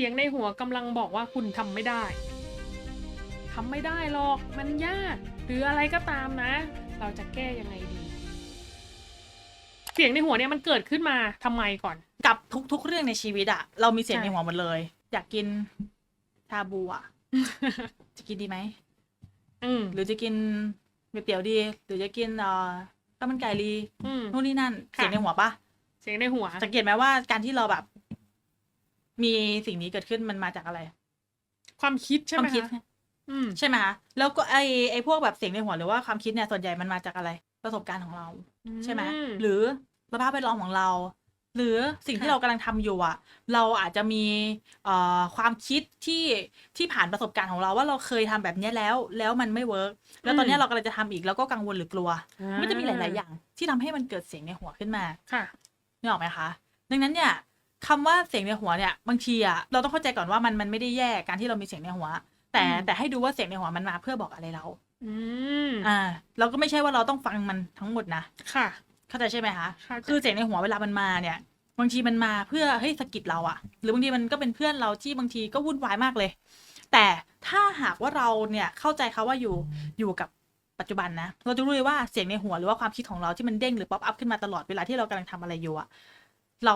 เสียงในหัวกำลังบอกว่าคุณทำไม่ได้ทำไม่ได้หรอกมันยาก หรืออะไรก็ตามนะ เราจะแก้ยังไงดี เสียงในหัวเนี่ยมันเกิดขึ้นมาทำไมก่อน กับทุก ๆ เรื่องในชีวิตอะเรามีเสียงใช่ในหัวหมดเลย อยากกินชาบูอะจะกินดีไหมอืมหรือจะกินก๋วยเตี๋ยวดี หรือจะกินเอ่อข้าวมันไก่ดีอืมนู่นนี่นั่นค่ะเสียงในหัวปะเสียงในหัวสังเกตไหมว่าการที่เราแบบ มีสิ่งนี้เกิดขึ้นมันมาจากอะไร ความคิดใช่คไหวามมคิดคะอืม ใช่ไหมคะแล้วก็ไอไอพวกแบบเสียงในหัวหรือว่าความคิดเนี่ยส่วนใหญ่มันมาจากอะไร ประสบการณ์ของเรา ใช่ไหมอืมหรือสภาพแวดล้อมของเรา หรือสิ่งที่ค่ะ เรากำลังทำอยู่อะ เราอาจจะมีเอ่อความคิดที่ที่ผ่านประสบการณ์ของเราว่าเราเคยทำแบบเนี้ยแล้ว แล้วมันไม่เวิร์กแล้วตอนเนี้ยเรากำลังจะทำอีกแล้วก็กังวลหรือกลัว มันก็จะมีหลาย ๆ อย่างที่ทำให้มันเกิดเสียงในหัวขึ้นมาค่ะ นึกออกไหมคะ ดังนั้นเนี่ย คำว่าเสียงในหัวเนี่ยบางทีอะเราต้องเข้าใจก่อนว่ามันมันไม่ได้แย่การที่เรามีเสียงในหัว แต่อืมแต่ให้ดูว่าเสียงในหัวมันมาเพื่อบอกอะไรเรา อืมอ่าเราก็ไม่ใช่ว่าเราต้องฟังมันทั้งหมดนะค่ะ เข้าใจใช่ไหมคะเข้าใจคือเสียงในหัวเวลามันมาเนี่ยบางทีมันมาเพื่อเฮ้ยสะกิดเราอะหรือบางทีมันก็เป็นเพื่อนเราที่บางทีก็วุ่นวายมากเลย แต่ถ้าหากว่าเราเนี่ยเข้าใจเขาว่าอยู่อยู่กับปัจจุบันนะ เราจะรู้เลยว่าเสียงในหัวหรือว่าความคิดของเราที่มันเด้งหรือป๊อปอัพขึ้นมาตลอดเวลาที่เรากำลังทำอะไรอยู่อะเรา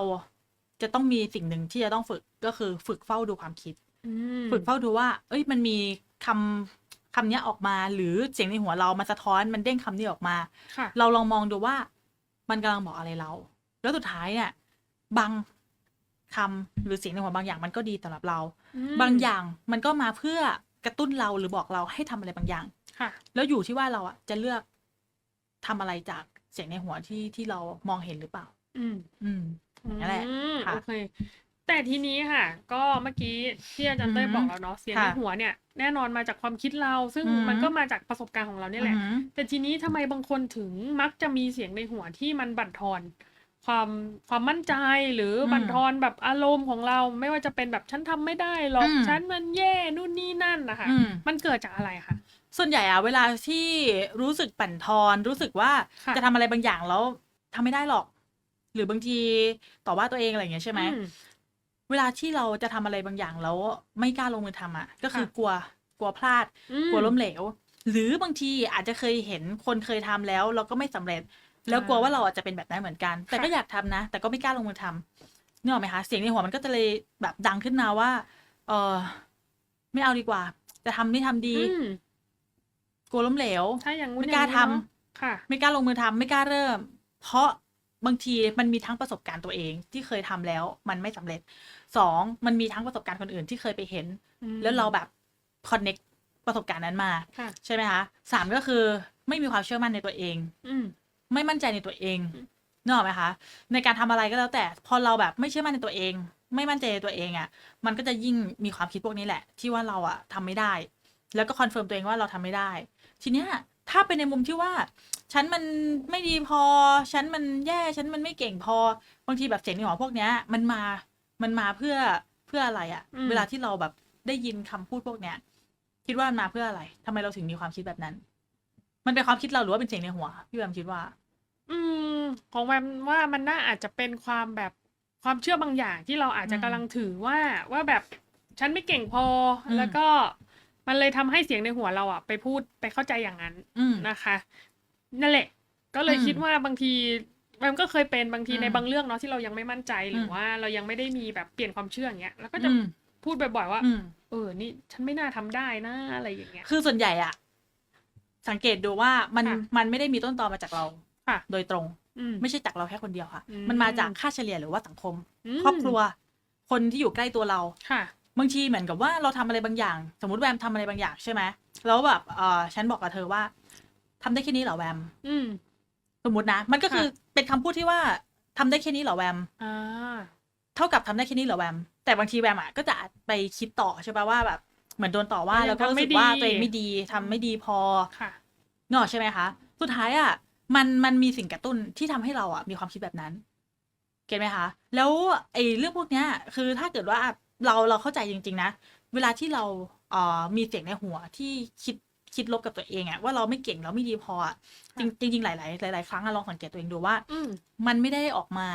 จะต้องมีสิ่งหนึ่งที่จะต้องฝึกก็คือฝึกเฝ้าดูความคิดอืมฝึกเฝ้าดูว่า เอ้ย มันมีคำคำเนี้ยออกมา หรือเสียงในหัวเรามันสะท้อนมันเด้งคำนี้ออกมาค่ะเราลองมองดูว่ามันกำลังบอกอะไรเรา แล้วสุดท้ายเนี่ยบางคำหรือเสียงในหัวบางอย่างมันก็ดีสำหรับเราอืมบางอย่างมันก็มาเพื่อกระตุ้นเราหรือบอกเราให้ทำอะไรบางอย่างค่ะ แล้วอยู่ที่ว่าเราอะจะเลือกทำอะไรจากเสียงในหัวที่ที่เรามองเห็นหรือเปล่า อืม อืม นั่นแหละอืมค่ะ โอเค แต่ทีนี้ค่ะ ก็เมื่อกี้ที่อาจารย์เต้ยอืมบอกแล้วเนาะเสียงในค่ะหัวเนี่ยแน่นอนมาจากความคิดเรา ซึ่งอืมมันก็มาจากประสบการณ์ของเราเนี่ยแหละอืมแต่ทีนี้ทำไมบางคนถึงมักจะมีเสียงในหัวที่มันบั่นทอนความความมั่นใจหรืออมบั่นทอนแบบอารมณ์ของเราไม่ว่าจะเป็นแบบฉันทำไม่ได้หรอกอืมฉันมันแย่นู่นนี่นั่นนะคะอืมมันเกิดจากอะไรคะส่วนใหญ่อะเวลาที่รู้สึกปั่นทอนรู้สึกว่าค่ะจะทำอะไรบางอย่างแล้วทำไม่ได้หรอก หรือบางทีต่อว่าตัวเองอะไรอย่างเงี้ยใช่ไหมอืเวลาที่เราจะทำอะไรบางอย่างแล้วไม่กล้าลงมือทำอะ ก็คือค่ะ กลัวกลัวพลาด อืมกลัวล้มเหลว หรือบางทีอาจจะเคยเห็นคนเคยทำแล้วเราก็ไม่สำเร็จ แล้วกลัวว่าเราอาจจะเป็นแบบนั้นเหมือนกัน แต่ก็ค่ะอยากทำนะ แต่ก็ไม่กล้าลงมือทำนึกออกไหมคะเสียงในหัวมันก็จะเลยแบบดังขึ้นมาว่า เออไม่เอาดีกว่า จะทำไม่ทำดี อืมกลัวล้มเหลว ถ้าอย่างงู้นไม่กล้าอย่งนี้ทำ เนอะค่ะ ไม่กล้าลงมือทำไม่กล้าเริ่ม เพราะ บางทีมันมีทั้งประสบการณ์ตัวเองที่เคยทำแล้วมันไม่สำเร็จสองมันมีทั้งประสบการณ์คนอื่นที่เคยไปเห็นอืมแล้วเราแบบคอนเน็กประสบการณ์นั้นมาค่ะใช่ไหมคะสามก็คือไม่มีความเชื่อมั่นในตัวเอง อืมไม่มั่นใจในตัวเองอืมนึกออกไหมคะ ในการทำอะไรก็แล้วแต่ พอเราแบบไม่เชื่อมั่นในตัวเอง ไม่มั่นใจในตัวเองอะ่ะ มันก็จะยิ่งมีความคิดพวกนี้แหละ ที่ว่าเราอะทำไม่ได้ แล้วก็คอนเฟิร์มตัวเองว่าเราทำไม่ได้ ทีเนี้ย ถ้าเป็นในมุมที่ว่า ฉันมันไม่ดีพอ ฉันมันแย่ ฉันมันไม่เก่งพอ บางทีแบบเสียงในหัวพวกเนี้ย มันมา มันมาเพื่อ เพื่ออะไรอะอืม เวลาที่เราแบบได้ยินคำพูดพวกเนี้ย คิดว่ามันมาเพื่ออะไรทำไมเราถึงมีความคิดแบบนั้น มันเป็นความคิดเราหรือว่าเป็นเสียงในหัว พี่แบมคิดว่า อืมของแวมว่ามันน่าอาจจะเป็นความแบบความเชื่อบางอย่างที่เราอาจจะอืมกำลังถือว่าว่าแบบฉันไม่เก่งพออม แล้วก็ มันเลยทำให้เสียงในหัวเราอะไปพูดไปเข้าใจอย่างนั้นอืมนะคะ นั่นแหละ ก็เลยอืมคิดว่าบางทีแวมก็เคยเป็นบางทีอืมในบางเรื่องเนาะที่เรายังไม่มั่นใจหรืออมว่าเรายังไม่ได้มีแบบเปลี่ยนความเชื่ออย่างเงี้ยแล้วก็จะอืมพูดบ่อยๆว่าอืมเออ นี่ฉันไม่น่าทำได้นะอะไรอย่างเงี้ย คือส่วนใหญ่อะสังเกตดูว่ามันค่ะมันไม่ได้มีต้นตอมาจากเราค่ะ โดยตรงอืมไม่ใช่จากเราแค่คนเดียวค่ะอืมมันมาจากค่าเฉลี่ยหรือว่าสังคมอืมครอบครัว คนที่อยู่ใกล้ตัวเราค่ะ บางทีเหมือนกับว่าเราทำอะไรบางอย่าง สมมติแวมทำอะไรบางอย่างใช่ไหมแล้วแบบเออฉันบอกกับเธอว่าทำได้แค่นี้เหรอแวม อืม สมมตินะ มันก็คือค่ะเป็นคำพูดที่ว่าทำได้แค่นี้เหรอแวมอ่าเท่ากับทำได้แค่นี้เหรอแวม แต่บางทีแวมอะก็จะไปคิดต่อใช่ปะว่าแบบ เหมือนโดนต่อว่าว่ายังแล้วก็รู้สึกทำไม่ดีว่าตัวเองไม่ดีทำไม่ดีพอค่ะเนกอะใช่ไหมคะสุดท้ายอะ มันมันมีสิ่งกระตุ้นที่ทำให้เราอะมีความคิดแบบนั้น เก็ตไหมคะ แล้วไอ้เรื่องพวกเนี้ย คือถ้าเกิดว่า เราเราเข้าใจจริง ๆ นะ เวลาที่เราเอ่อมีเสียงในหัวที่คิดคิดลบกับตัวเองอะว่าเราไม่เก่งเราไม่ดีพออะจริงจริงๆหลายๆหลายๆครั้งอะลองสังเกตตัวเองดูว่าอืมมันไม่ได้ออกมา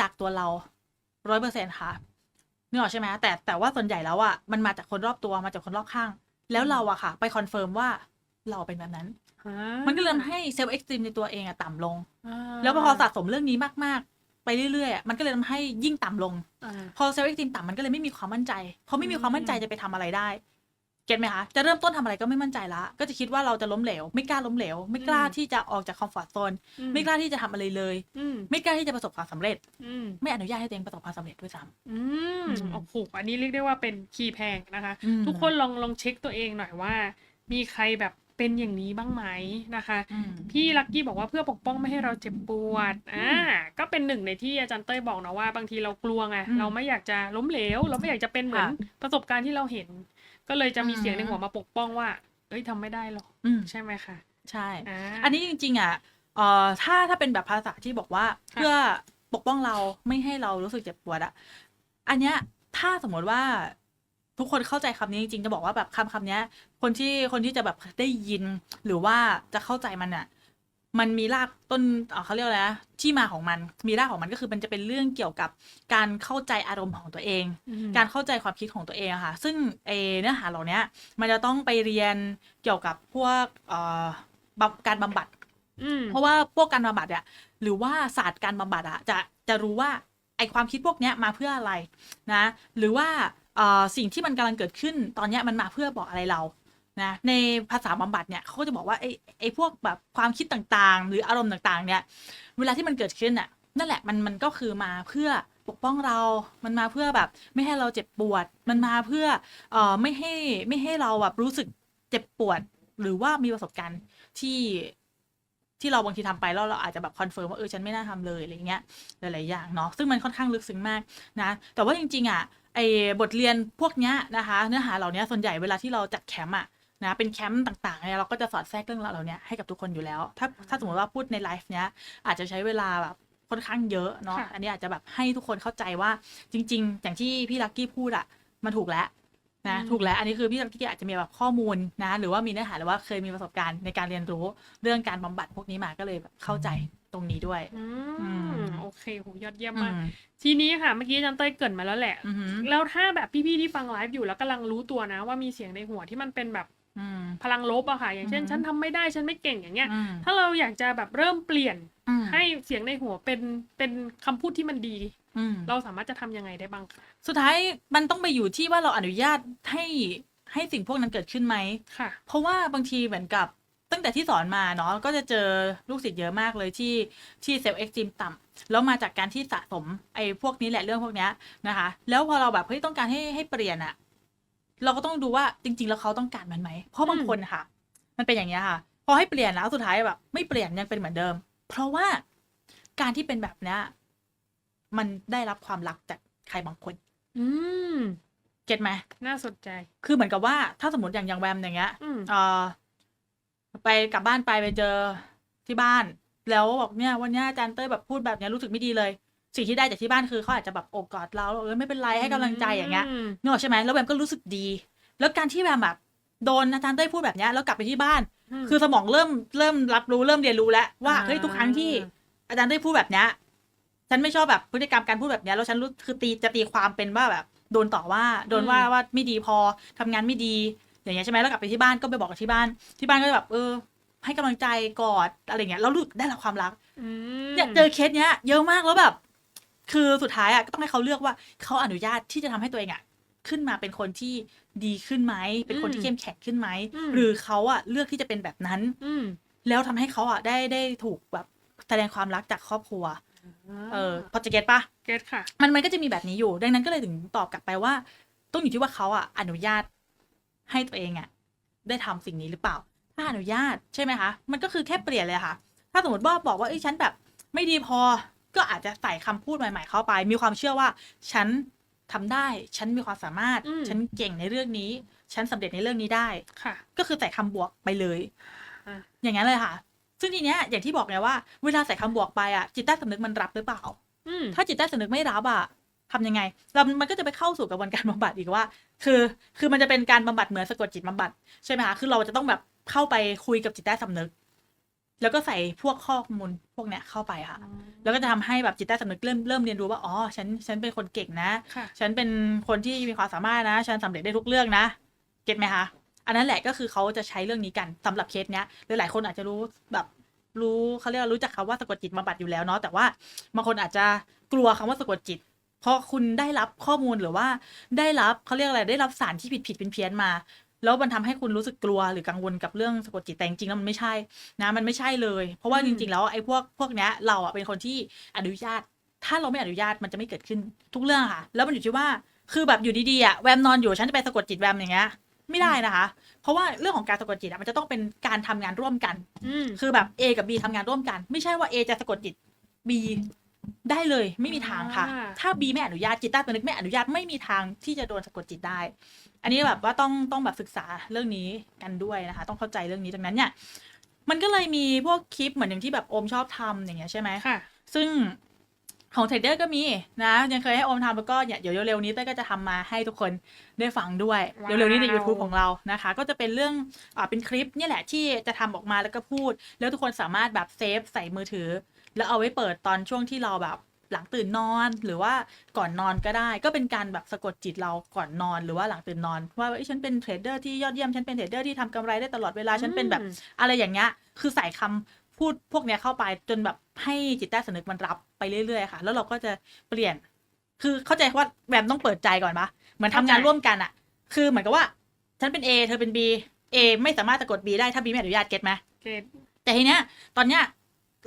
จากตัวเราร้อยเปอร์เซ็นค่ะนึกออกใช่ไหมแต่แต่ว่าส่วนใหญ่แล้วอะมันมาจากคนรอบตัวมาจากคนรอบข้าง แล้วเราอะค่ะ ไปคอนเฟิร์มว่าเราเป็นแบบนั้นอ่ามันก็เลยทำให้เซลล์เอ็กซ์ตรีมในตัวเองอะต่ำลงอ่าแล้วพอสะสมเรื่องนี้มากๆ ไปเรื่อยๆอะมันก็เลยทำให้ยิ่งต่ำลง อ่า พอเซลล์เอ็กซ์ตรีมต่ำมันก็เลยไม่มีความมั่นใจพอไม่มีความมั่นใจจะไปทำอะไรได้ เก็ตไหมคะ จะเริ่มต้นทำอะไรก็ไม่มั่นใจละ ก็จะคิดว่าเราจะล้มเหลว ไม่กล้าล้มเหลว ไม่กล้าที่จะออกจากคอมฟอร์ทโซน อืไม่กล้าที่จะทำอะไรเลย อืมไม่กล้าที่จะประสบความสำเร็จ อืมไม่อนุญาตให้ตัวเองประสบความสำเร็จด้วยซ้ อืมอืมโอ้โหอันนี้เรียกได้ว่าเป็นคีย์แพงนะคะำอืมทุกคนลองลองเช็คตัวเองหน่อยว่า มีใครแบบ เป็นอย่างนี้บ้างไหมนะคะอืมพี่ลักกี้บอกว่าเพื่อปกป้องไม่ให้เราเจ็บปวดอ่าก็เป็นหนึ่งในที่อาจารย์เต้ยบอกนะว่า บางทีเรากลัวไงอืมเราไม่อยากจะล้มเหลว เราไม่อยากจะเป็นเหมือนค่ะประสบการณ์ที่เราเห็น ก็เลยจะมีอืมเสียงในหัวมาปกป้องว่า เอ้ยทำไม่ได้หรอกอืมใช่ไหมคะใช่อ่าอันนี้จริง ๆ อะเอ่อถ้าถ้าเป็นแบบภาษาที่บอกว่าค่ะเพื่อปกป้องเราไม่ให้เรารู้สึกเจ็บปวดอะอันเนี้ยถ้าสมมติว่า ทุกคนเข้าใจคำนี้จริงๆจะบอกว่าแบบคำคำเนี้ย คนที่คนที่จะแบบได้ยิน หรือว่าจะเข้าใจมันอะมันมีรากต้นเอ่อเขาเรียกอะไรนะที่มาของมัน มีรากของมันก็คือมันจะเป็นเรื่องเกี่ยวกับการเข้าใจอารมณ์ของตัวเองอืมการเข้าใจความคิดของตัวเองอะค่ะ ซึ่งเอเนื้อหาเหล่าเนี้ยมันจะต้องไปเรียนเกี่ยวกับพวกเอ่อบำการบำบัดอืมเพราะว่าพวกการบำบัดอะหรือว่าศาสตร์การบำบัดอะจะจะรู้ว่าไอความคิดพวกเนี้ยมาเพื่ออะไรนะ หรือว่าเอ่อ สิ่งที่มันกำลังเกิดขึ้นตอนเนี้ยมันมาเพื่อบอกอะไรเรานะในภาษาบำบัดเนี่ยเขาก็จะบอกว่าไอ้ไอ้พวกแบบความคิดต่างๆ หรืออารมณ์ต่างๆ เนี่ย เวลาที่มันเกิดขึ้นอะนั่นแหละมันมันก็คือมาเพื่อปกป้องเรา มันมาเพื่อแบบ ไม่ให้เราเจ็บปวด มันมาเพื่อเอ่อไม่ให้ไม่ให้เราแบบรู้สึกเจ็บปวด หรือว่ามีประสบการณ์ที่ที่เราบางทีทำไปแล้วเราอาจจะแบบคอนเฟิร์มว่าเออฉันไม่น่าทำเลยอะไรเงี้ยหลายๆอย่างเนาะซึ่งมันค่อนข้างลึกซึ้งมากนะแต่ว่าจริงๆอะ ไอ้บทเรียนพวกเนี้ยนะคะ เนื้อหาเหล่านี้ส่วนใหญ่เวลาที่เราจัดแคมป์อะนะเป็นแคมป์ต่างๆเนี่ยเราก็จะสอดแทรกเรื่องราวเหล่านี้ให้กับทุกคนอยู่แล้ว ถ้าถ้าสมมติว่าพูดในไลฟ์เนี้ยอาจจะใช้เวลาแบบค่อนข้างเยอะเนาะค่ะอันนี้อาจจะแบบให้ทุกคนเข้าใจว่าจริง ๆ อย่างที่พี่ลักกี้พูดอะมันถูกแล้วนะถูกแล้วอันนี้คือพี่ลักกี้อาจจะมีแบบข้อมูลนะหรือว่ามีเนื้อหาหรือว่าเคยมีประสบการณ์ในการเรียนรู้เรื่องการบำบัดพวกนี้มาก็เลยแบบเข้าใจ ตรงนี้ด้วย อือืมมโอเคโหยอดเยี่ยมอืมากมทีนี้ค่ะ เมื่อกี้อาจารย์เต้ยเกรินมาแล้วแหละอืมแล้วถ้าแบบพี่ๆที่ฟังไลฟ์อยู่แล้วกำลังรู้ตัวนะ ว่ามีเสียงในหัวที่มันเป็นแบบอืมพลังลบอะค่ะ อย่างเช่นอือฮึฉันทำไม่ได้ฉันไม่เก่งอย่างเงี้ยอืมถ้าเราอยากจะแบบเริ่มเปลี่ยนอืมให้เสียงในหัวเป็นเป็นคำพูดที่มันดีอืมเราสามารถจะทำยังไงได้บ้างคะสุดท้ายมันต้องไปอยู่ที่ว่าเราอนุญาตให้ให้สิ่งพวกนั้นเกิดขึ้นไหมค่ะ เพราะว่าบางทีเหมือนกับ ตั้งแต่ที่สอนมาเนาะก็จะเจอลูกศิษย์เยอะมากเลยที่ที่เซลล์เอ็กซ์ตรีมต่ำแล้วมาจากการที่สะสมไอ้พวกนี้แหละเรื่องพวกเนี้ยนะคะ แล้วพอเราแบบเฮ้ยต้องการให้ให้เปลี่ยนอะเราก็ต้องดูว่าจริง ๆ แล้วเขาต้องการมันไหมเพราะบางคนค่ะ มันเป็นอย่างเงี้ยค่ะ พอให้เปลี่ยนแล้วสุดท้ายแบบ ไม่เปลี่ยนยังเป็นเหมือนเดิม เพราะว่าการที่เป็นแบบเนี้ยมันได้รับความรักจากใครบางคน อืมเก็ตไหมน่าสนใจ คือเหมือนกับว่าถ้าสมมติอย่างอย่างแวมอย่างเงี้ยอืมเอ่อ ไปกลับบ้านไปไปเจอที่บ้าน แล้วบอกเนี่ยวันเนี้ยอาจารย์เต้ยแบบพูดแบบเนี้ยรู้สึกไม่ดีเลย สิ่งที่ได้จากที่บ้านคือเขาอาจจะแบบโอบกอดเราเออไม่เป็นไรให้กำลังใจอย่างเงี้ยมนึกออกใช่ไหมแล้วแวมก็รู้สึกดี แล้วการที่แวมแบบโดนอาจารย์เต้ยพูดแบบเนี้ยแล้วกลับไปที่บ้านมคือสมองเริ่มเริ่มรับรู้เริ่มเรียนรู้แล้วว่าอ่าเฮ้ยทุกครั้งที่อาจารย์เต้ยพูดแบบเนี้ยฉันไม่ชอบแบบพฤติกรรมการพูดแบบเนี้ยแล้วฉันรู้คือตีจะตีความเป็นว่าแบบ โดนต่อว่า โดนว่าว่าไม่ดีพอทำงานไม่ดี อย่างเงี้ยใช่ไหมแล้วกลับไปที่บ้านก็ไปบอกกับที่บ้าน ที่บ้านก็จะแบบเออ ให้กำลังใจกอดอะไรเงี้ยแล้วรู้สึกได้รับความรักอืมเนี่ยเจอเคสเนี้ย เยอะมากแล้วแบบ คือสุดท้ายอะก็ต้องให้เขาเลือกว่าเขาอนุญาตที่จะทำให้ตัวเองอะขึ้นมาเป็นคนที่ดีขึ้นไหมเป็นคนที่เข้มแข็งขึ้นไหมหรือเขาอะเลือกที่จะเป็นแบบนั้นอืมแล้วทำให้เขาอะได้ได้ถูกแบบแสดงความรักจากครอบครัวเออพอจะเก็ตปะเก็ตค่ะ มันมันก็จะมีแบบนี้อยู่ ดังนั้นก็เลยถึงตอบกลับไปว่า ต้องอยู่ที่ว่าเขาอะอนุญาต ให้ตัวเองอะได้ทำสิ่งนี้หรือเปล่า ถ้าอนุญาตใช่ไหมคะ มันก็คือแค่เปลี่ยนเลยค่ะ ถ้าสมมติว่าบอกว่าเอ้ยฉันแบบไม่ดีพอ ก็อาจจะใส่คำพูดใหม่ ๆ เข้าไป มีความเชื่อว่าฉันทำได้ ฉันมีความสามารถอืมฉันเก่งในเรื่องนี้ ฉันสำเร็จในเรื่องนี้ได้ค่ะ ก็คือใส่คำบวกไปเลยอะอย่างนั้นเลยค่ะ ซึ่งทีเนี้ยอย่างที่บอกไงว่า เวลาใส่คำบวกไปอะจิตใต้สำนึกมันรับหรือเปล่าอืมถ้าจิตใต้สำนึกไม่รับอะ ทำยังไงเรามันก็จะไปเข้าสู่กระบวนการบำบัดอีกว่า คือ คือมันจะเป็นการบำบัดเหมือนสะกดจิตบำบัดใช่ไหมคะคือเราจะต้องแบบเข้าไปคุยกับจิตใต้สำนึก แล้วก็ใส่พวกข้อมูลพวกเนี้ยเข้าไปค่ะ แล้วก็จะทำให้แบบจิตใต้สำนึกเริ่มเริ่มเรียนรู้ว่าอ๋อฉันฉันเป็นคนเก่งนะค่ะฉันเป็นคนที่มีความสามารถนะ ฉันสำเร็จได้ทุกเรื่องนะ เก็ตไหมคะอันนั้นแหละก็คือเขาจะใช้เรื่องนี้กันสำหรับเคสเนี้ยหลายๆคนอาจจะรู้แบบรู้เขาเรียกว่ารู้จักคำว่าสะกดจิตบำบัดอยู่แล้วเนาะแต่ว่าบางคนอาจจะกลัวคำว่าสะกดจิต เพราะคุณได้รับข้อมูลหรือว่าได้รับเขาเรียกอะไรได้รับสารที่ผิดผิดเพี้ยนๆมา แล้วมันทำให้คุณรู้สึกกลัวหรือกังวลกับเรื่องสะกดจิตแต่จริงๆแล้วมันไม่ใช่นะมันไม่ใช่เลย เพราะว่าอืมจริงๆแล้วไอ้พวกพวกเนี้ยเราอะเป็นคนที่อนุญาต ถ้าเราไม่อนุญาตมันจะไม่เกิดขึ้นทุกเรื่องค่ะ แล้วมันอยู่ที่ว่าคือแบบอยู่ดีๆอะแวมนอนอยู่ฉันจะไปสะกดจิตแวมอย่างเงี้ยไม่ได้นะคะ เพราะว่าเรื่องของการสะกดจิตอะมันจะต้องเป็นการทำงานร่วมกันอืมคือแบบ A กับ B ทำงานร่วมกัน ไม่ใช่ว่า A จะสะกดจิต B ได้เลยไม่มีทางค่ะอ่าถ้า B ไม่อนุญาตจิตใต้สำนึกไม่อนุญาตไม่มีทางที่จะโดนสะกดจิตได้ อันนี้แบบว่าต้องต้องแบบศึกษาเรื่องนี้กันด้วยนะคะ ต้องเข้าใจเรื่องนี้ดังนั้นเนี่ยมันก็เลยมีพวกคลิปเหมือนอย่างที่แบบโอมชอบทำอย่างเงี้ยใช่ไหมค่ะ ซึ่งของเทรดเดอร์ก็มีนะ ยังเคยให้โอมทำแล้วก็เนี่ยเดี๋ยวเร็วๆนี้เต้ยก็จะทำมาให้ทุกคนได้ฟังด้วยว้าวเร็วๆนี้ใน YouTube ของเรานะคะ ก็จะเป็นเรื่องอ่าเป็นคลิปเนี่ยแหละที่จะทำออกมาแล้วก็พูด แล้วทุกคนสามารถแบบเซฟใส่มือถือ แล้วเอาไว้เปิดตอนช่วงที่เราแบบหลังตื่นนอนหรือว่าก่อนนอนก็ได้ ก็เป็นการแบบสะกดจิตเราก่อนนอนหรือว่าหลังตื่นนอนว่าเอ้ยฉันเป็นเทรดเดอร์ที่ยอดเยี่ยมฉันเป็นเทรดเดอร์ที่ทำกำไรได้ตลอดเวลาฉันเป็นแบบอืมอะไรอย่างเงี้ยคือใส่คำพูดพวกเนี้ยเข้าไปจนแบบให้จิตใต้สำนึกมันรับไปเรื่อยๆค่ะ แล้วเราก็จะเปลี่ยน คือเข้าใจว่าแบมต้องเปิดใจก่อนปะเหมือนทำงานเข้าใจ ร่วมกันอะคือเหมือนกับว่า ฉันเป็น A เธอเป็น B A ไม่สามารถจะกด B ได้ถ้า B ไม่อนุญาตเก็ตไหม เกตแต่ทีเนี้ยตอนเนี้ย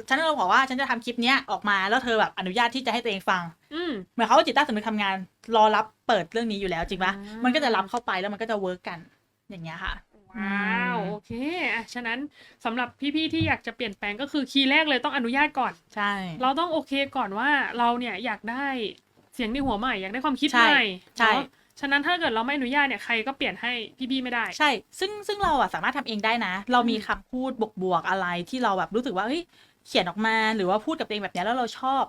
ฉันเราบอกว่าฉันจะทำคลิปเนี้ยออกมาแล้วเธอแบบอนุญาตที่จะให้ตัวเองฟังอืมเหมือนเขาว่าจิตใต้สำนึกทำงาน รอรับเปิดเรื่องนี้อยู่แล้วจริงปะอ่ามัมันก็จะรับเข้าไปแล้วมันก็จะเวิร์กกันอย่างเงี้ยค่ะว้าวอืมโอเคอะฉะนั้นสำหรับพี่ๆที่อยากจะเปลี่ยนแปลงก็คือคีย์แรกเลยต้องอนุญาตก่อนใช่ เราต้องโอเคก่อนว่าเราเนี่ยอยากได้เสียงในหัวใหม่อยากได้ความคิดใช่ใหม่ใช่เนอะฉะนั้นถ้าเกิดเราไม่อนุญาตเนี่ยใครก็เปลี่ยนให้พี่ๆไม่ได้ ใช่ ซึ่งซึ่งเราอะสามารถทำเองได้นะ เรามีคำพูดบวกๆอะไรที่เราแบบรู้สึกว่าเฮ้ย เขียนออกมาหรือว่าพูดกับตัวเองแบบเนี้ยแล้วเราชอบ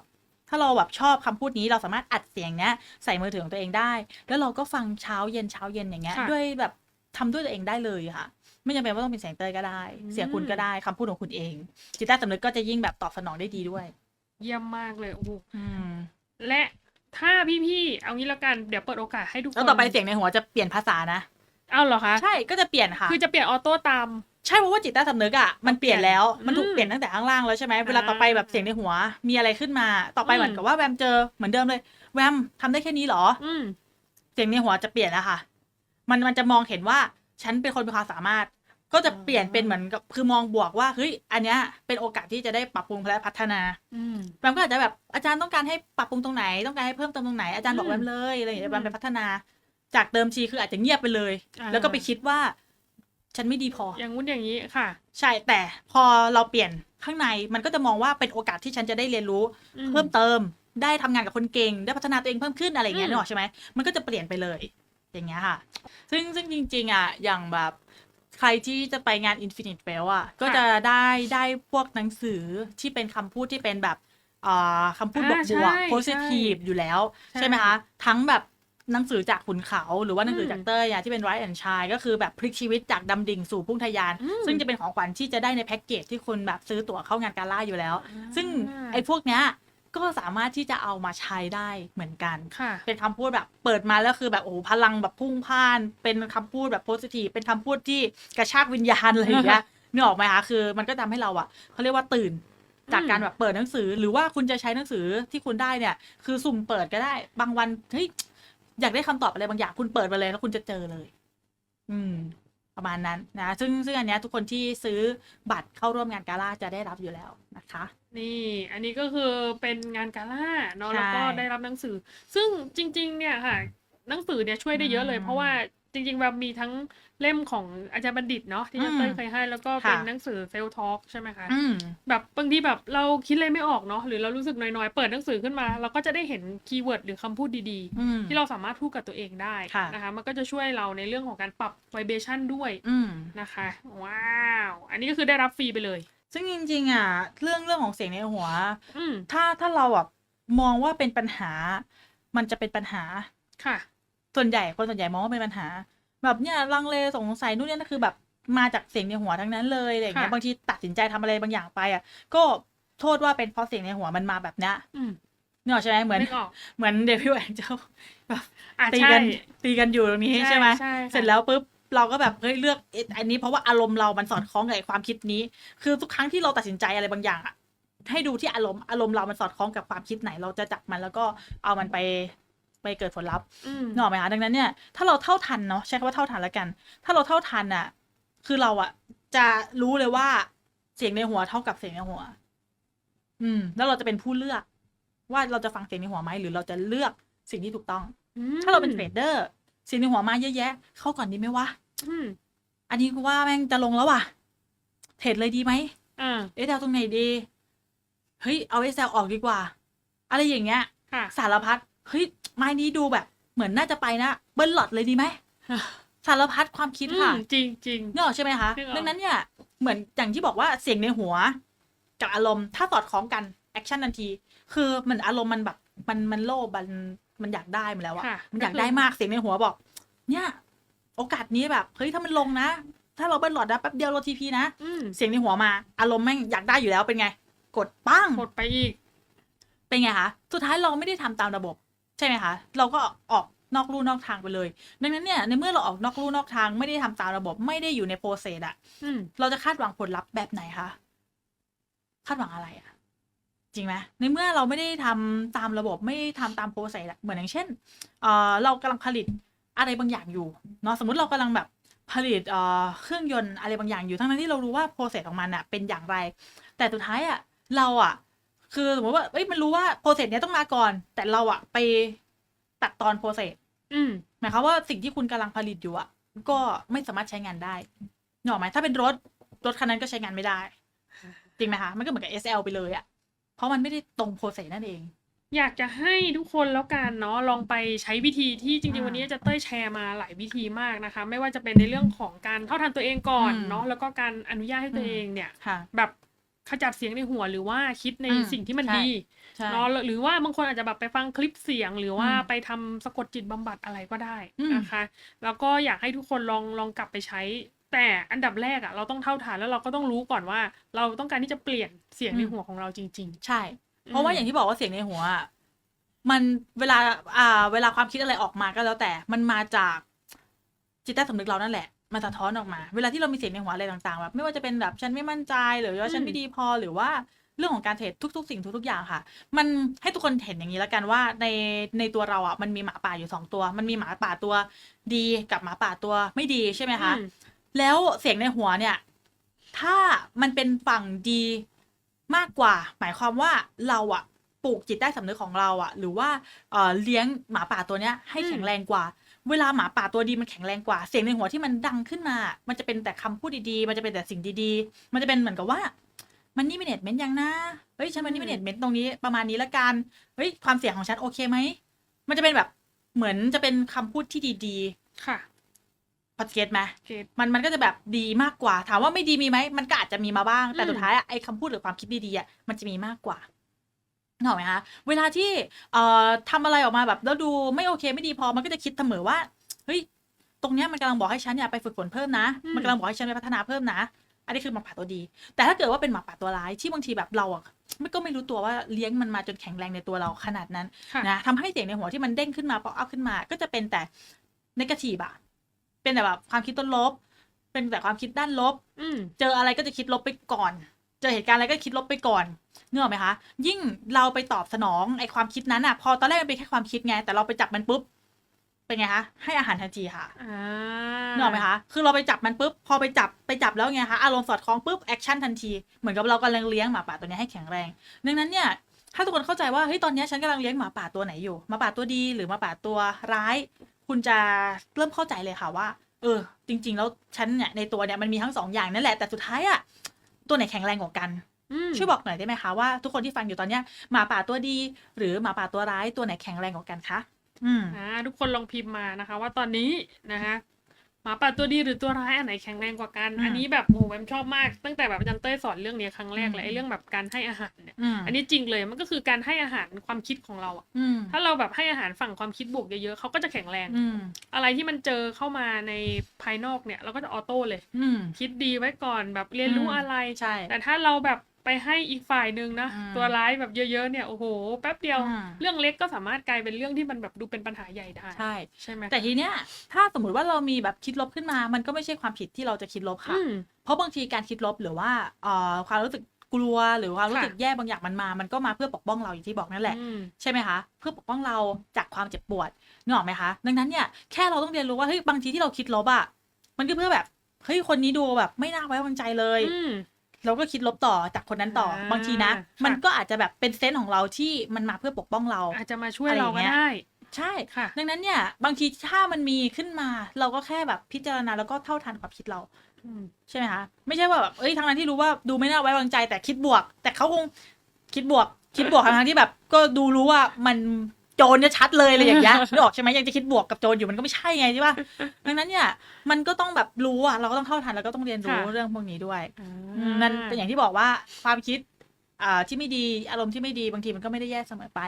ถ้าเราแบบชอบคำพูดนี้เราสามารถอัดเสียงเนี้ยใส่มือถือของตัวเองได้ แล้วเราก็ฟังเช้าเย็นเช้าเย็นอย่างเงี้ยค่ะด้วยแบบทำด้วยตัวเองได้เลยค่ะ ไม่จำเป็นว่าต้องเป็นเสียงเตยก็ได้อืมเสียงคุณก็ได้คำพูดของคุณเอง จิตใต้สำนึกก็จะยิ่งแบบตอบสนองได้ดีด้วย เยี่ยมมากเลยโอ้โหอืมและถ้าพี่ๆ เอางี้แล้วกัน เดี๋ยวเปิดโอกาสให้ทุกคน แล้วต่อไปเสียงในหัวจะเปลี่ยนภาษานะเอาเหรอคะ ใช่ก็จะเปลี่ยนค่ะ คือจะเปลี่ยนออโต้ตาม ใช่เพราะว่าจิตใต้สำนึกอะมันเปลี่ยนแล้ว มันถูกอืมเปลี่ยนตั้งแต่ข้างล่างแล้วใช่ไหมเวลาอ่าต่อไปแบบเสียงในหัว มีอะไรขึ้นมา ต่อไปอืมเหมือนกับว่าแวมเจอเหมือนเดิมเลย แวมทำได้แค่นี้เหรอ อืมเสียงในหัวจะเปลี่ยนแล้วค่ะ มันมันจะมองเห็นว่าฉันเป็นคนมีความสามารถ ก็จะเปลี่ยนเป็นเหมือนกับคือมองบวกว่าเฮ้ยอันเนี้ยเป็นโอกาสที่จะได้ปรับปรุงและพัฒนาอืมแวมก็อาจจะแบบอาจารย์ต้องการให้ปรับปรุงตรงไหน ต้องการให้เพิ่มเติมตรงไหนอาจารย์บอกอืมแวมเลยอะไรอย่างเงี้ยอืมแวมไปพัฒนา จากเดิมทีคืออาจจะเงียบไปเลยอ่าแล้วก็ไปคิดว่า ฉันไม่ดีพอ อย่างงู้นอย่างนี้ค่ะ ใช่แต่พอเราเปลี่ยนข้างในมันก็จะมองว่าเป็นโอกาสที่ฉันจะได้เรียนรู้อืเพิ่มเติมได้ทำงานกับคนเก่ง ได้พัฒนาตัวเองเพิ่มขึ้นอะไรอย่างเงี้ยอืมนึกออกใช่ไหมมันก็จะเปลี่ยนไปเลย อย่างเงี้ยค่ะ ซึ่งซึ่งจริง ๆ อะ อย่างแบบใครที่จะไปงาน Infinite w e l l อะ ก็จะได้ได้พวกหนังสือที่เป็นคำพูดที่เป็นแบบอ่าคำพูดบวกอ่าบใช่วกใช่ positive อยู่แล้ว ใช่ใช่ไหมคะ ทั้งแบบ หนังสือจากขุนเขาหรือว่าหนังสืออมจากเต้ยอะที่เป็น Right and Shine ก็คือแบบพลิกชีวิตจากดำดิ่งสู่พุ่งทะยานอืมซึ่งจะเป็นของขวัญที่จะได้ในแพ็กเกจที่คุณแบบซื้อตั๋วเข้างานกาล่าอยู่แล้วอ่าซึ่งไอ้พวกเนี้ยก็สามารถที่จะเอามาใช้ได้เหมือนกันค่ะเป็นคำพูดแบบเปิดมาแล้วคือแบบโอ้โหพลังแบบพุ่งพ่าน เป็นคำพูดแบบโพสิทีฟเป็นคำพูดที่กระชากวิญญาณอะไรอย่างเงี้ยนึกออกไหมคะคือ มันก็ทำให้เราอะเขาเรียกว่าตื่นจากการแบบเปิดหนังสือ หรือว่าคุณจะใช้หนังสือที่คุณได้เนี่ย คือสุ่มเปิดก็ได้ บางวันเฮ้ย อยากได้คำตอบอะไรบางอย่างคุณเปิดมาเลยแล้วคุณจะเจอเลย อืม ประมาณนั้นนะซึ่งซึ่งอันเนี้ยทุกคนที่ซื้อบัตรเข้าร่วมงานกาล่าจะได้รับอยู่แล้วนะคะ นี่อันนี้ก็คือเป็นงานกาล่าเนาะใช่แล้วก็ได้รับหนังสือ ซึ่งจริง ๆ เนี่ยค่ะ หนังสือเนี่ยช่วยได้เยอะเลยอืมเพราะว่า จริงๆแบบมีทั้งเล่มของอาจารย์บัณฑิตเนาะที่อืมเต้ยเคยให้ แล้วก็เป็นค่ะหนังสือเซลทอ l k ใช่ไหมคะอืมแบบบางทีแบบเราคิดอะไรไม่ออกเนาะหรือเรารู้สึกน้อยๆ เปิดหนังสือขึ้นมา เราก็จะได้เห็นคีย์เวิร์ดหรือคำพูดดีอืมๆที่เราสามารถพูดกับตัวเองได้ค่ะนะคะมันก็จะช่วยเราในเรื่องของการปรับไวเบชันด้วยอืมนะคะ ว้าว อันนี้ก็คือได้รับฟรีไปเลย ซึ่งจริง ๆ อะ เรื่องเรื่องของเสียงในหัวอืมถ้าถ้าเราอะมองว่าเป็นปัญหา มันจะเป็นปัญหาค่ะ ส่วนใหญ่คนส่วนใหญ่มองว่าเป็นปัญหา แบบเนี่ยลังเลสงสัยนู่นนี่นั่นคือแบบมาจากเสียงในหัวทั้งนั้นเลยอะไรอย่างเงี้ยค่ะบางทีตัดสินใจทำอะไรบางอย่างไปอะ ก็โทษว่าเป็นเพราะเสียงในหัวมันมาแบบเนี้ยอืมเนกอะใช่ไหมเหมือนนึกออกเหมือนเดวิลแองเจลอะตีใช่กันตีกันอยู่ตรงนี้ใช่ไหมใช่ค่ะเสร็จแล้วปุ๊บเราก็แบบเฮ้ยเลือกเอ๊ะอันนี้เพราะว่าอารมณ์เรามันสอดคล้องกับไอ้ความคิดนี้ คือทุกครั้งที่เราตัดสินใจอะไรบางอย่างอะให้ดูที่อารมณ์อารมณ์เรามันสอดคล้องกับความคิดไหน เราจะจับมันแล้วก็เอามันไป ไปเกิดผลลัพธ์อืมนึกออกไหมคะดังนั้นเนี่ยถ้าเราเท่าทันเนาะใช้คำว่าเท่าทันแล้วกัน ถ้าเราเท่าทันอะคือเราอะจะรู้เลยว่าเสียงในหัวเท่ากับเสียงในหัว อืม แล้วเราจะเป็นผู้เลือก ว่าเราจะฟังเสียงในหัวไหมหรือเราจะเลือกสิ่งที่ถูกต้องอืมถ้าเราเป็นเทรดเดอร์เสียงในหัวมาเยอะแยะ เข้าก่อนดีไหมวะอืมอันนี้กูว่าแม่งจะลงแล้วว่ะเทรดเลยดีไหมอ่าเอสเตรงไหนดี เฮ้ยเอาเอสออกดีกว่า อะไรอย่างเงี้ยค่ะสารพัด เฮ้ยไม้นี้ดูแบบ เหมือนน่าจะไปนะ เบิ้ลหลอดเลยดีไหมสารพัดความคิดค่ะอืมจริงจริงนึกออกใช่ไหมคะนึกออกดังนั้นเนี่ยเหมือนอย่างที่บอกว่าเสียงในหัว กับอารมณ์ถ้าสอดคล้องกันแอคชั่นทันที คือเหมือนอารมณ์มันแบบมันมันโลภมันมันอยากได้มาแล้วอะค่ะมันอยากได้มากเสียงในหัวบอก เนี่ย โอกาสนี้แบบเฮ้ยถ้ามันลงนะ ถ้าเราเบิ้ลหลอดนะแป๊บเดียวเราทีพีนะอืมเสียงในหัวมา อารมณ์แม่งอยากได้อยู่แล้วเป็นไง กดปั้งกดไปอีก เป็นไงคะสุดท้ายเราไม่ได้ทำตามระบบ ใช่ไหมคะ เราก็ออกนอกลู่นอกทางไปเลย ดังนั้นเนี่ยในเมื่อเราออกนอกลู่นอกทางไม่ได้ทำตามระบบไม่ได้อยู่ในโปรเซสอะอืมเราจะคาดหวังผลลัพธ์แบบไหนคะคาดหวังอะไรอะจริงไหมในเมื่อเราไม่ได้ทำตามระบบไม่ได้ทำตามโปรเซสอะเหมือนอย่างเช่นเอ่อเรากำลังผลิตอะไรบางอย่างอยู่เนาะสมมติเรากำลังแบบผลิตเอ่อเครื่องยนต์อะไรบางอย่างอยู่ทั้งนั้นที่เรารู้ว่าโปรเซสของมันอะเป็นอย่างไร แต่สุดท้ายอะเราอะ คือสมมติว่าเอ้ยมันรู้ว่าโปรเซสเนี้ยต้องมาก่อน แต่เราอะไปตัดตอนโปรเซสอืมหมายความว่าสิ่งที่คุณกำลังผลิตอยู่อะก็ไม่สามารถใช้งานได้นึกออกไหมถ้าเป็นรถรถคันนั้นก็ใช้งานไม่ได้ จริงไหมคะ มันก็เหมือนกับ SL ไปเลยอะเพราะมันไม่ได้ตรงโปรเซสนั่นเอง อยากจะให้ทุกคนแล้วกันเนาะลองไปใช้วิธีที่จริงๆอ่าวันนี้จะเต้ยแชร์มาหลายวิธีมากนะคะ ไม่ว่าจะเป็นในเรื่องของการเท่าทันตัวเองก่อนอืมเนาะแล้วก็การอนุญาตให้ตัวเองเนี่ยค่ะแบบ ขจัดเสียงในหัวหรือว่าคิดในอืมสิ่งที่มันใช่ ดีใช่ เนาะหรือว่าบางคนอาจจะแบบไปฟังคลิปเสียง หรือว่าอืมไปทำสะกดจิตบำบัดอะไรก็ได้อืม นะคะ แล้วก็อยากให้ทุกคนลองลองกลับไปใช้ แต่อันดับแรกอะเราต้องเท่าทานแล้วเราก็ต้องรู้ก่อนว่า เราต้องการที่จะเปลี่ยนเสียงในหัวของเราจริง ใช่ ๆ เพราะว่าอย่างที่บอกว่าเสียงในหัวอะมันเวลา อ่า เวลาความคิดอะไรออกมาก็แล้วแต่ มันมาจากจิตใต้สำนึกเรานั่นแหละ มันสะท้อนออกมา เวลาที่เรามีเสียงในหัวอะไรต่างๆแบบไม่ว่าจะเป็นแบบฉันไม่มั่นใจหรือว่าฉันไม่ดีพอหรือว่าเรื่องของการเทรดทุก ๆ สิ่งทุกๆอย่างค่ะ มันให้ทุกคนเห็นอย่างนี้แล้วกันว่าในในตัวเราอะมันมีหมาป่าอยู่สองตัว มันมีหมาป่าตัวดีกับหมาป่าตัวไม่ดีใช่ไหมคะอืมแล้วเสียงในหัวเนี่ย ถ้ามันเป็นฝั่งดีมากกว่า หมายความว่าเราอะปลูกจิตใต้สำนึกของเราอะหรือว่าเอ่อเลี้ยงหมาป่าตัวเนี้ยให้อืมแข็งแรงกว่า เวลาหมาป่าตัวดีมันแข็งแรงกว่า เสียงในหัวที่มันดังขึ้นมา มันจะเป็นแต่คำพูดดีๆ มันจะเป็นแต่สิ่งดีๆ มันจะเป็นเหมือนกับว่า มันนี่มีเน็ตเมนต์ยังนะ เฮ้ยฉันมันนี่มีเน็ตเมนต์ตรงนี้ประมาณนี้ละกัน เฮ้ยความเสียงของฉันโอเคไหม มันจะเป็นแบบเหมือนจะเป็นคำพูดที่ดีค่ะๆพอเก็ตไหมเก็ตมันมันก็จะแบบดีมากกว่า ถามว่าไม่ดีมีไหม มันก็อาจจะมีมาบ้าง แต่อืมสุดท้ายอะไอ้คำพูดหรือความคิดดีๆอะมันจะมีมากกว่า นึกออกไหมคะเวลาที่เอ่อทำอะไรออกมาแบบแล้วดูไม่โอเคไม่ดีพอมันก็จะคิดเสมอว่าเฮ้ยตรงเนี้ยมันกำลังบอกให้ฉันเนี่ยไปฝึกฝนเพิ่มนะอืมมันกำลังบอกให้ฉันไปพัฒนาเพิ่มนะ อันนี้คือหมาป่าตัวดี แต่ถ้าเกิดว่าเป็นหมาป่าตัวร้ายที่บางทีแบบเราอะไม่ก็ไม่รู้ตัวว่าเลี้ยงมันมาจนแข็งแรงในตัวเราขนาดนั้นค่ะนะทำให้เสียงในหัวที่มันเด้งขึ้นมาป๊อปอัพขึ้นมา ก็จะเป็นแต่นกาทีฟอะเป็นแต่แบบความคิดต้นลบ เป็นแต่ความคิดด้านลบอืมเจออะไรก็จะคิดลบไปก่อน เจอเหตุการณ์อะไรก็คิดลบไปก่อนเนื้ออกไหมคะ ยิ่งเราไปตอบสนองไอ้ความคิดนั้นอะพอตอนแรกมันเป็นแค่ความคิดไง แต่เราไปจับมันปุ๊บเป็นไงคะให้อาหารทันทีค่ะอ่านึกออกไหมคะ คือเราไปจับมันปุ๊บ พอไปจับไปจับแล้วไงคะ อารมณ์สอดคล้องปุ๊บแอคชั่นทันที เหมือนกับเรากำลังเลี้ยงหมาป่าตัวเนี้ยให้แข็งแรง ดังนั้นเนี่ย ถ้าทุกคนเข้าใจว่าเฮ้ยตอนเนี้ยฉันกำลังเลี้ยงหมาป่าตัวไหนอยู่ หมาป่าตัวดีหรือหมาป่าตัวร้าย คุณจะเริ่มเข้าใจเลยค่ะว่า เออ จริง ๆ แล้วฉันเนี่ยในตัวเนี่ยมันมีทั้งสองอย่างนั่นแหละ แต่สุดท้ายอะ ตัวไหนแข็งแรงกว่ากันอืมช่วยบอกหน่อยได้ไหมคะว่าทุกคนที่ฟังอยู่ตอนเนี้ยหมาป่าตัวดี หรือหมาป่าตัวร้ายตัวไหนแข็งแรงกว่ากันคะ อืมอ่าทุกคนลองพิมพ์มานะคะ ว่าตอนนี้นะคะ หมาป่าตัวดีหรือตัวร้ายอันไหนแข็งแรงกว่ากันอืมอันนี้แบบโอ้โหแบมชอบมาก ตั้งแต่แบบอาจารย์เต้ยสอนเรื่องนี้ครั้งแรกเลยอืมไอ้เรื่องแบบการให้อาหารเนี่ยอืมอันนี้จริงเลยมันก็คือการให้อาหารความคิดของเราอะอืมถ้าเราแบบให้อาหารฝั่งความคิดบวกเยอะๆเขาก็จะแข็งแรงอืมอะไรที่มันเจอเข้ามาในภายนอกเนี่ย เราก็จะออโต้เลยอืมคิดดีไว้ก่อนแบบเรียนรู้อืมอะไรใช่แต่ถ้าเราแบบ ไปให้อีกฝ่ายหนึ่งนะอืมตัวร้ายแบบเยอะๆเนี่ยโอ้โห แป๊บเดียวอืมเรื่องเล็กก็สามารถกลายเป็นเรื่องที่มันแบบดูเป็นปัญหาใหญ่ได้ใช่ใช่ไหมแต่ทีเนี้ยถ้าสมมติว่าเรามีแบบคิดลบขึ้นมา มันก็ไม่ใช่ความผิดที่เราจะคิดลบค่ะอืมเพราะบางทีการคิดลบหรือว่าเอ่อความรู้สึกกลัวหรือความรู้ค่ะสึกแย่บางอย่างมันมา มันก็มาเพื่อปกป้องเราอย่างที่บอกนั่นแหละอืมใช่ไหมคะ เพื่อปกป้องเราจากความเจ็บปวดนึกออกไหมคะ ดังนั้นเนี่ยแค่เราต้องเรียนรู้ว่าเฮ้ยบางทีที่เราคิดลบอะมันก็เพื่อแบบเฮ้ยคนนี้ดูแบบไม่น่าไว้วางใจเลยอืม เราก็คิดลบต่อจากคนนั้นต่ออ่าบางทีนะค่ะมันก็อาจจะแบบเป็นเซนส์ของเราที่มันมาเพื่อปกป้องเรา อาจจะมาช่วยอะไรอเราย่างก็เงี้ยได้ใช่ค่ะ ดังนั้นเนี่ย บางทีถ้ามันมีขึ้นมา เราก็แค่แบบพิจารณาแล้วก็เท่าทันความคิดเราอืมใช่ไหมคะไม่ใช่ว่าแบบเอ้ยทางนั้นที่รู้ว่าดูไม่น่าไว้วางใจแต่คิดบวก แต่เขาคงคิดบวก คิดบวกทางที่แบบ ก็ดูรู้ว่ามัน โจรจะชัดเลยอะไรอย่างเงี้ยนึกออกใช่ไหมยังจะคิดบวกกับโจรอยู่มันก็ไม่ใช่ไงใช่ป่ะดังนั้นเนี่ยมันก็ต้องแบบรู้อะเราก็ต้องเท่าทันแล้วก็ต้องเรียนรู้ค่ะเรื่องพวกนี้ด้วยอ่าอืมนั่นแต่อย่างที่บอกว่าความคิดอ่าที่ไม่ดีอารมณ์ที่ไม่ดีบางทีมันก็ไม่ได้แย่เสมอไป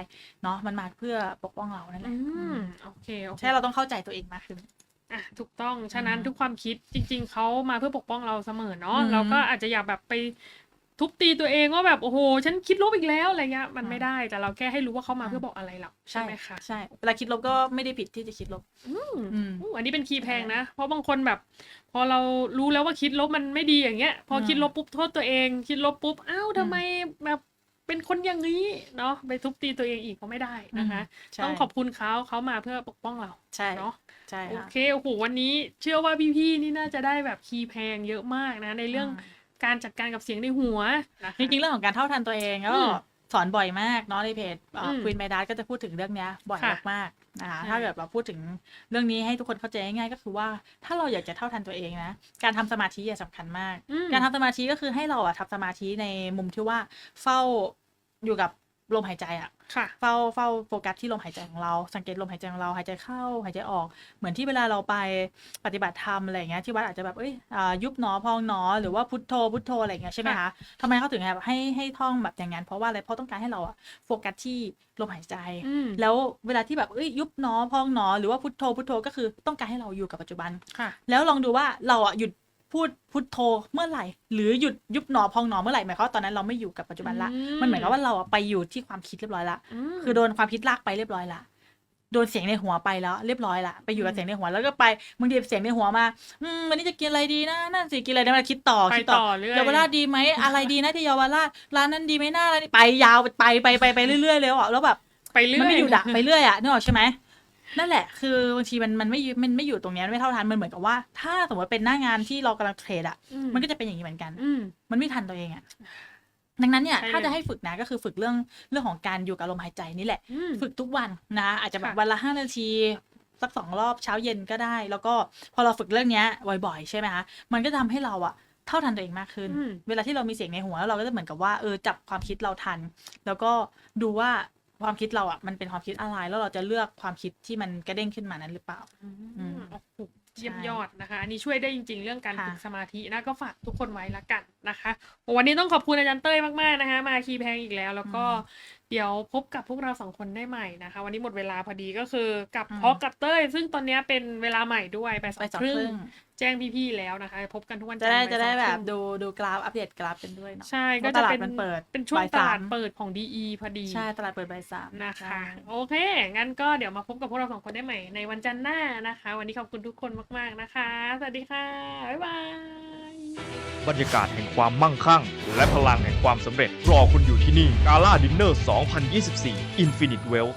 เนาะมันมาเพื่อปกป้องเรานั่นแหอืละอืมมโอเคโอเค ใช่เราต้องเข้าใจตัวเองมากขึ้น อะถูกต้อง ฉะนั้นอืมทุกความคิดจริง ๆ เขามาเพื่อปกป้องเราเสมอเนาะ อืมเราก็อาจจะอยากแบบไป ทุบตีตัวเองว่าแบบโอ้โห ฉันคิดลบอีกแล้วอะไรเงี้ยมันอืมไม่ได้แต่เราแค่ให้รู้ว่าเขามาอืมเพื่อบอกอะไรเราใช่ไหมคะใช่เวลาคิดลบก็ไม่ได้ผิดที่จะคิดลบอืมอืมอู้อันนี้เป็นคีย์แพงนะ เพราะบางคนแบบ พอเรารู้แล้วว่าคิดลบมันไม่ดีอย่างเงี้ย พออมคิดลบปุ๊บโทษตัวเอง คิดลบปุ๊บอ้าวทำไมแบบเป็นคนอย่างนี้เนาะไปทุบตีตัวเองอีกก็ไม่ได้นะคะใช่ต้องขอบคุณเขาเขามาเพื่อปกป้องเราใช่เนาะใช่โอค่ะเคโอ้โหวันนี้ เชื่อว่าพี่ๆนี่น่าจะได้แบบคีย์แพงเยอะมากนะ ในเรื่องอืม การจัดการกับเสียงในหัวนะคะ จริงๆเรื่องของการเท่าทันตัวเองก็อืมสอนบ่อยมากเนาะในเพจอืมควีนไมดัสก็จะพูดถึงเรื่องเนี้ยบ่อยค่ะมากๆนะคะใช่ ถ้าเกิดเราพูดถึงเรื่องนี้ให้ทุกคนเข้าใจง่ายๆก็คือว่าถ้าเราอยากจะเท่าทันตัวเองนะการทำสมาธิอะสำคัญมาก อืม การทำสมาธิก็คือให้เราอะทำสมาธิในมุมที่ว่าเฝ้าอยู่กับลมหายใจอะค่ะ เฝ้าเฝ้าโฟกัสที่ลมหายใจของเรา สังเกตลมหายใจของเราหายใจเข้าหายใจออก เหมือนที่เวลาเราไปปฏิบัติธรรมอะไรอย่างเงี้ยที่วัดอาจจะแบบเอ้ยอ่ายุบหนอพองหนอหรือว่าพุทโธพุทโธอะไรอย่างเงี้ยใช่ไหมคะทำไมเขาถึงแบบให้ให้ท่องแบบอย่างนั้นเพราะว่าอะไรเพราะต้องการให้เราอะโฟกัสที่ลมหายใจอืมแล้วเวลาที่แบบเอ้ยยุบหนอพองหนอหรือว่าพุทโธพุทโธก็คือต้องการให้เราอยู่กับปัจจุบันค่ะแล้วลองดูว่าเราอะหยุด พูดพุทโธเมื่อไหร่ หรือหยุดยุบหนอพองหนอเมื่อไหร่หมายความว่าตอนนั้นเราไม่อยู่กับปัจจุบันละอืมมันเหมือนกับว่าเราอะไปอยู่ที่ความคิดเรียบร้อยละมคือโดนความคิดลากไปเรียบร้อยละโดนเสียงในหัวไปแล้วเรียบร้อยละไปอยู่กับอืมเสียงในหัวแล้วก็ไปบางทีเสียงในหัวมาอืมวันนี้จะกินอะไรดีนะนั่นสิกินอะไรดีมาคิดต่อไปคิดต่อเรื่อยเยาวราชดีไหมอะไรดีนะที่เยาวราชร้านนั้นดีไหมหน้าร้านนี้ไปยาวไปไปไปไปเรื่อยๆเลยอะแล้วแบบไปเรื่อยมันไม่อยู่ดักไปเรื่อยอะนึกออกใช่ไหม นั่นแหละ คือบางทีมันมันไม่อยู่มันไม่อยู่ตรงเนี้ยไม่เท่าทันมันเหมือนกับว่า ถ้าสมมติเป็นหน้างานที่เรากำลังเทรดอะอืมันก็จะเป็นอย่างนี้เหมือนกัน อืม มันไม่ทันตัวเองอะดังนั้นเนี่ยใช่เลย ถ้าจะให้ฝึกนะก็คือฝึกเรื่องเรื่องของการอยู่กับลมหายใจนี่แหละ อืม ฝึกทุกวันนะอาจจะแบบค่ะ วันละห้านาที สักสองรอบเช้าเย็นก็ได้ แล้วก็พอเราฝึกเรื่องเนี้ยบ่อยๆ ใช่ไหมคะมันก็จะทำให้เราอะเท่าทันตัวเองมากขึ้น อืม เวลาที่เรามีเสียงในหัวแล้วเราก็จะเหมือนกับว่าเออจับความคิดเราทัน แล้วก็ดูว่า ความคิดเราอะมันเป็นความคิดอะไรแล้วเราจะเลือกความคิดที่มันกระเด้งขึ้นมานั้นหรือเปล่า อืมอืมโอ้โหเยี่ยมยอดนะคะ อันนี้ช่วยได้จริง ๆ เรื่องการค่ะฝึกสมาธินะก็ฝากทุกคนไว้ละกันนะคะโอ้วันนี้ต้องขอบคุณอาจารย์เต้ยมากๆนะคะ มาคีย์แพงอีกแล้ว แล้วก็เดี๋ยวพบกับพวกเราสองคนได้ใหม่นะคะ วันนี้หมดเวลาพอดีก็คือกับอืม พอกับเต้ย ซึ่งตอนนี้เป็นเวลาใหม่ด้วยไปสอไปงสองครึ่คงรึ่ง แจ้งพี่ๆแล้วนะคะ พบกันทุกวันจะได้นทร์จะได้บ่ายสองแบคบรึ่งดูดูกราฟอัปเดตกราฟกันด้วยเนาะใช่เพก็ราะจะตลาดเป็นมันเปิดเป็นช่วงบ่ายตสามลาดเปิดของ DE พอดีใช่ตลาดเปิดบ่ายสามนะคะใช่โอเค งั้นก็เดี๋ยวมาพบกับพวกเราสองคนได้ใหม่ในวันจันทร์หน้านะคะ วันนี้ขอบคุณทุกคนมาก ๆนะคะ สวัสดีค่ะ บ๊ายบาย บรรยากาศแห่งความมั่งคั่ง และพลังแห่งความสำเร็จรอคุณอยู่ที่นี่กาล่าดินเนอร์ 2024 Infinite Wealth